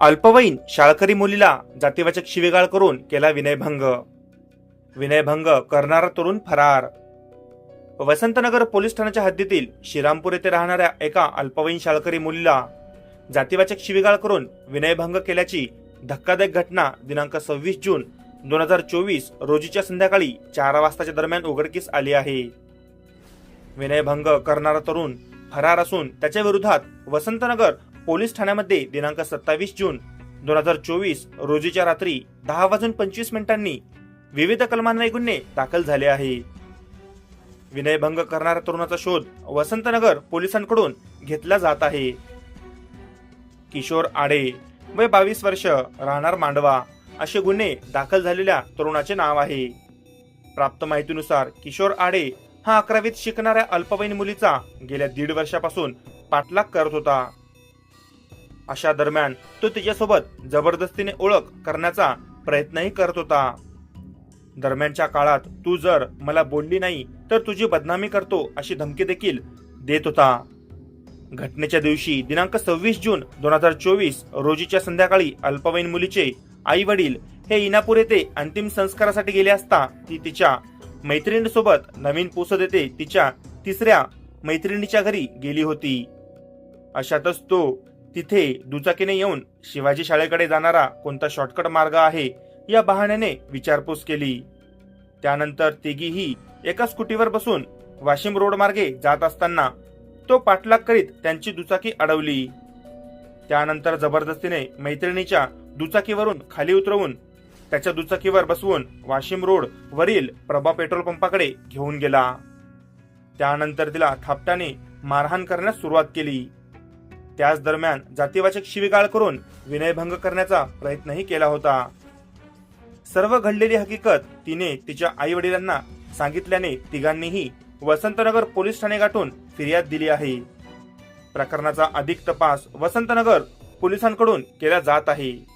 अल्पवयीन शाळकरी मुलीला जातीवाचक शिवेगाळ करून केला विनयभंग. विनयभंग करणारा तरुण फरार. वसंतनगर पोलीस ठाण्याच्या हद्दीतील श्रीरामपूर येथे राहणाऱ्या एका अल्पवयीन शाळकरी मुलीला जातीवाचक शिवीगाळ करून विनयभंग केल्याची धक्कादायक घटना दिनांक सव्वीस जून दोन हजार चोवीस रोजीच्या संध्याकाळी चार वाजताच्या दरम्यान उघडकीस आली आहे. विनयभंग करणारा तरुण फरार असून त्याच्या विरोधात वसंतनगर पोलीस ठाण्यामध्ये दिनांक सत्तावीस जून दोन हजार चोवीस रोजीच्या रात्री दहा वाजून पंचवीस मिनिटांनी विविध कलमान्वये गुन्हे दाखल झाले आहे. विनयभंग करणाऱ्या तरुणाचा शोध वसंतनगर पोलिसांकडून घेतला जात आहे. किशोर आडे वय बावीस वर्ष राहणार मांडवा असे गुन्हे दाखल झालेल्या तरुणाचे नाव आहे. प्राप्त माहितीनुसार किशोर आडे हा अकरावीत शिकणाऱ्या अल्पवयीन मुलीचा गेल्या दीड वर्षापासून पाठलाग करत होता. अशा दरम्यान तो तिच्यासोबत जबरदस्तीने ओळख करण्याचा प्रयत्नही करत होता. दरम्यानच्या काळात तू जर मला बोलली नाही तर तुझी बदनामी करतो अशी धमकी देखील देत होता. घटनेच्या दिवशी दिनांक सव्वीस जून दोन हजार चोवीस रोजीच्या संध्याकाळी अल्पवयीन मुलीचे आई वडील हे इनापूर येथे अंतिम संस्कारासाठी गेले असता ती तिच्या मैत्रिणीसोबत नवीन पोसत येथे तिच्या तिसऱ्या मैत्रिणीच्या घरी गेली होती. अशातच तो तिथे दुचाकीने येऊन शिवाजी शाळेकडे जाणारा कोणता शॉर्टकट मार्ग आहे या बहाण्याने विचारपूस केली. त्यानंतर तिघीही एका स्कूटीवर बसून वाशिम रोड मार्गे जात असताना तो पाठलाग करीत त्यांची दुचाकी अडवली. त्यानंतर जबरदस्तीने मैत्रिणीच्या दुचाकीवरून खाली उतरवून त्याच्या दुचाकीवर बसवून वाशिम रोड वरील प्रभा पेट्रोल पंपाकडे घेऊन गेला. त्यानंतर तिला थापटाने मारहाण करण्यास सुरुवात केली. त्याच दरम्यान जातीवाचक शिवीगाळ करून विनयभंग करण्याचा प्रयत्नही केला होता. सर्व घडलेली हकीकत तिने तिच्या आई वडिलांना सांगितल्याने तिघांनीही वसंतनगर पोलीस ठाणे गाठून फिर्याद दिली आहे. प्रकरणाचा अधिक तपास वसंतनगर पोलिसांकडून केला जात आहे.